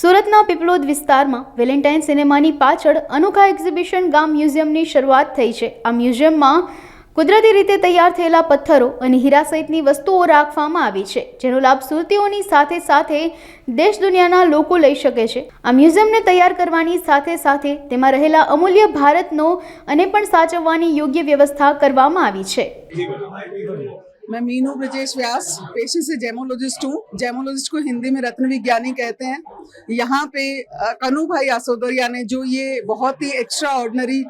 સુરતના પીપલોદ વિસ્તારમાં વેલેન્ટાઇન સિનેમાની પાછળ અનોખા એક્ઝિબિશન ગામ મ્યુઝિયમની શરૂઆત થઈ છે. આ મ્યુઝિયમમાં કુદરતી રીતે તૈયાર થયેલા પથ્થરો અને હીરા સહિતની વસ્તુઓ રાખવામાં આવી છે, જેનો લાભ સુરતીઓની સાથે સાથે દેશ દુનિયાના લોકો લઈ શકે છે. આ મ્યુઝિયમને તૈયાર કરવાની સાથે સાથે તેમાં રહેલા અમૂલ્ય ભારતનો અને પણ સાચવવાની યોગ્ય વ્યવસ્થા કરવામાં આવી છે. मैं मीनू ब्रजेश व्यास, पेशे से जेमोलॉजिस्ट हूँ। जेमोलॉजिस्ट को हिंदी में रत्न विज्ञानी कहते हैं। यहाँ पे कनू भाई आसोदरिया ने जो ये बहुत ही एक्स्ट्रा ऑर्डनरी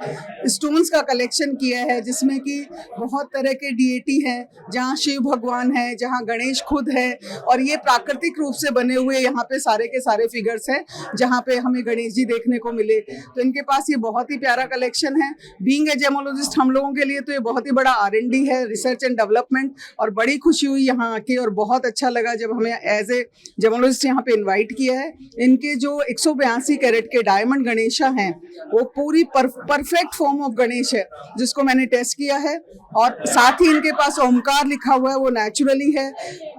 स्टोन्स का कलेक्शन किया है, जिसमें कि बहुत तरह के डीएटी हैं, जहाँ शिव भगवान है, जहाँ गणेश खुद है, और ये प्राकृतिक रूप से बने हुए यहाँ पे सारे के सारे फिगर्स हैं, जहाँ पे हमें गणेश जी देखने को मिले। तो इनके पास ये बहुत ही प्यारा कलेक्शन है। बींग ए जेमोलॉजिस्ट हम लोगों के लिए तो ये बहुत ही बड़ा आर एन डी है रिसर्च एंड डेवलपमेंट और बड़ी खुशी हुई यहाँ आके और बहुत अच्छा लगा जब हमें एज ए जर्नलिस्ट यहाँ पे इनवाइट किया है। इनके जो एक सौ बयासी कैरेट के डायमंड गणेशा हैं, वो पूरी परफेक्ट फॉर्म ऑफ़ गणेश है, जिसको मैंने टेस्ट किया है। और साथ ही इनके पास ओमकार लिखा हुआ है, वो नेचुरली है।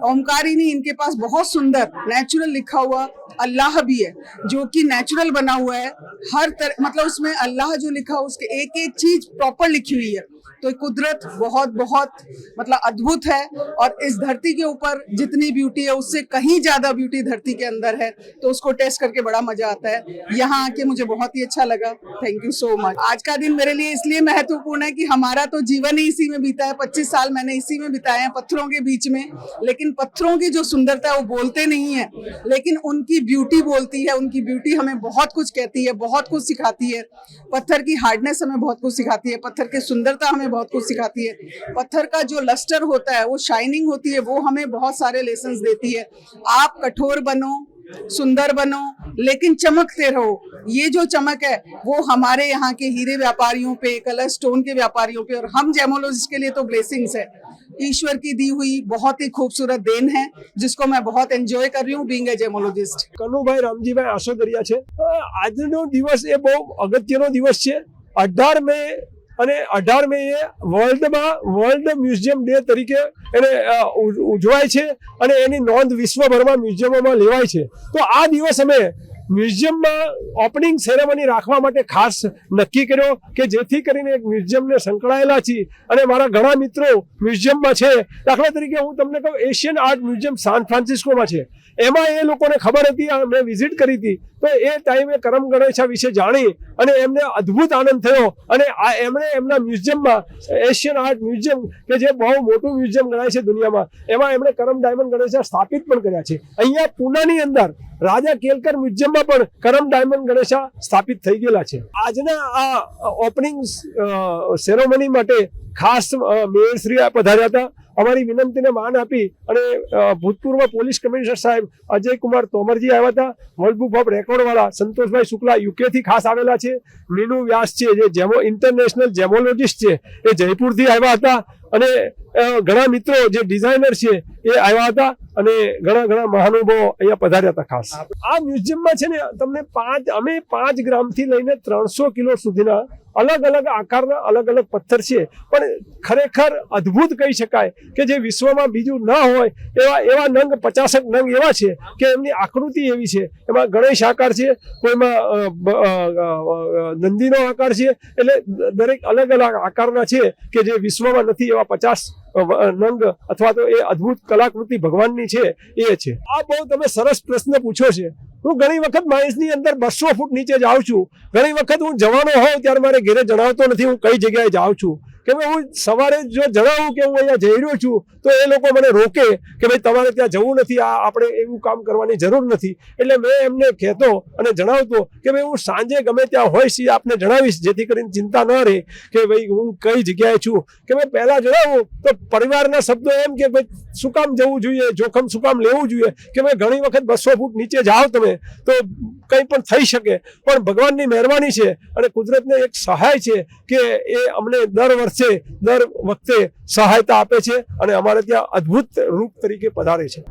ओमकार ही नहीं, इनके पास बहुत सुंदर नेचुरल लिखा हुआ अल्लाह भी है, जो कि नेचुरल बना हुआ है। हर तरह मतलब उसमें अल्लाह जो लिखा, उसके एक एक चीज़ प्रॉपर लिखी हुई है। तो कुदरत बहुत बहुत मतलब अद्भुत है और इस धरती के ऊपर जितनी ब्यूटी है, उससे कहीं ज़्यादा ब्यूटी धरती के अंदर है। तो उसको टेस्ट करके बड़ा मज़ा आता है। यहाँ आके मुझे बहुत ही अच्छा लगा। थैंक यू सो मच आज का दिन मेरे लिए इसलिए महत्वपूर्ण है कि हमारा तो जीवन ही इसी में बीता है। पच्चीस साल मैंने इसी में बिताए हैं, पत्थरों के बीच में। लेकिन पत्थरों की जो सुंदरता है, वो बोलते नहीं है। लेकिन उनकी ब्यूटी बोलती है, उनकी ब्यूटी हमें बहुत कुछ कहती है, बहुत कुछ सिखाती है। पत्थर की हार्डनेस हमें बहुत कुछ सिखाती है, पत्थर की सुंदरता हमें बहुत कुछ सिखाती है। पत्थर का जो लस्टर होता है, वो शाइनिंग होती है, वो हमें बहुत सारे लेसन देती है। आप कठोर बनो, सुंदर बनो, लेकिन चमकते रहो। ये जो चमक है, वो हमारे यहाँ के हीरे व्यापारियों पे कलर स्टोन के व्यापारियों पे, और हम जेमोलॉजिस्ट के लिए तो ब्लेसिंग्स है। ईश्वर की दी हुई बहुत ही खूबसूरत देन है जिसको मैं बहुत एंजॉय कर रही हूँ being a gemologist Kanubhai Ramjibhai Asodariya છે અ, આજનો દિવસ એ બહુ અગત્યનો દિવસ છે અઢાર મે અને અઢાર મે એ વર્લ્ડમાં વર્લ્ડ મ્યુઝિયમ ડે તરીકે એને અ, ઉજ- ઉજવાય છે અને એની નોંધ વિશ્વભરમાં મ્યુઝિયમોમાં લેવાય છે તો આ દિવસ અમે મ્યુઝિયમમાં ઓપનિંગ સેરેમની રાખવા માટે ખાસ નક્કી કર્યો કે જેથી કરીને એક મ્યુઝિયમને સંકળાયેલા છીએ. અને મારા ઘણા મિત્રો મ્યુઝિયમમાં છે. દાખલા તરીકે હું તમને કહું, એશિયન આર્ટ મ્યુઝિયમ સાન ફ્રાન્સિસ્કોમાં છે. એમાં એ લોકોને ખબર હતી મેં વિઝિટ કરી હતી. તો એ ટાઈમે કરમ ગણેશા વિશે જાણી અને એમને અદ્ભુત આનંદ થયો. અને આ એમણે એમના મ્યુઝિયમમાં એશિયન આર્ટ મ્યુઝિયમ, કે જે બહુ મોટું મ્યુઝિયમ ગણાય છે દુનિયામાં, એમાં એમણે કરમ ડાયમંડ ગણેશા સ્થાપિત પણ કર્યા છે. અહીંયા પુનાની અંદર રાજા કેલકર મ્યુઝિયમમાં પણ કરમ ડાયમંડ ગણેશા સ્થાપિત થઈ ગયેલા છે. આજના આ ઓપનિંગ સેરેમની માટે ખાસ મેયરશ્રી પધાર્યા હતા. અમારી વિનંતીને માન આપી અને ભૂતપૂર્વ પોલીસ કમિશનર સાહેબ અજય કુમાર તોમરજી આવ્યા હતા. વર્લ્ડ બુક ઓફ રેકોર્ડવાળા સંતોષભાઈ શુક્લા યુકેથી ખાસ આવેલા છે. મીનુ વ્યાસ છે, જે જેમો ઇન્ટરનેશનલ જેમોલોજીસ્ટ છે, એ જયપુરથી આવ્યા હતા. અને ઘણા મિત્રો જે ડિઝાઇનર છે, એ આવ્યા હતા અને ઘણા ઘણા મહાનુભાવો અહીંયા પધાર્યા હતા ખાસ. આ મ્યુઝિયમમાં છે ને, તમને પાંચ, અમે પાંચ ગ્રામથી લઈને ત્રણસો કિલો સુધીના અલગ અલગ આકારના અલગ અલગ પથ્થર છે. પણ ખરેખર અદ્ભુત કહી શકાય કે જે વિશ્વમાં બીજું ના હોય, એવા એવા નંગ, પચાસક નંગ એવા છે કે એમની આકૃતિ એવી છે. એમાં ગણેશ આકાર છે, કોઈમાં નંદીનો આકાર છે. એટલે દરેક અલગ અલગ આકારના છે કે જે વિશ્વમાં નથી એવા પચાસ નંગ અથવા તો એ અદ્ભુત કલાકૃતિ ભગવાનની છે, એ છે. આ બહુ તમે સરસ પ્રશ્ન પૂછો છે. હું ઘણી વખત માઇન્સની અંદર બસો ફૂટ નીચે જાઉં છું. ઘણી વખત હું જવાનો હોઉં ત્યારે મારે ઘરે જણાવતો નથી, હું કઈ જગ્યાએ જાઉં છું. કે ભાઈ હું સવારે જો જણાવું કે હું અહીંયા જઈ રહ્યો છું, તો એ લોકો મને રોકે કે ભાઈ તમારે ત્યાં જવું નથી, આ આપણે એવું કામ કરવાની જરૂર નથી. એટલે મેં એમને કહેતો અને જણાવતો કે ભાઈ હું સાંજે ગમે ત્યાં હોઈશ એ આપને જણાવીશ, જેથી કરીને ચિંતા ન રહે કે ભાઈ હું કઈ જગ્યાએ છું. કે ભાઈ પહેલાં જણાવું, તો પરિવારના શબ્દો એમ કે ભાઈ શું કામ જવું જોઈએ, જોખમ શું કામ લેવું જોઈએ? કે ભાઈ ઘણી વખત બસો ફૂટ નીચે જાઓ તમે, તો કંઈ પણ થઈ શકે. પણ ભગવાનની મહેરબાની છે અને કુદરતને એક સહાય છે કે એ અમને દર વર્ષે દર વખતે સહાયતા આપે છે અને અમારે ત્યાં અદ્ભુત રૂપ તરીકે પધારે છે.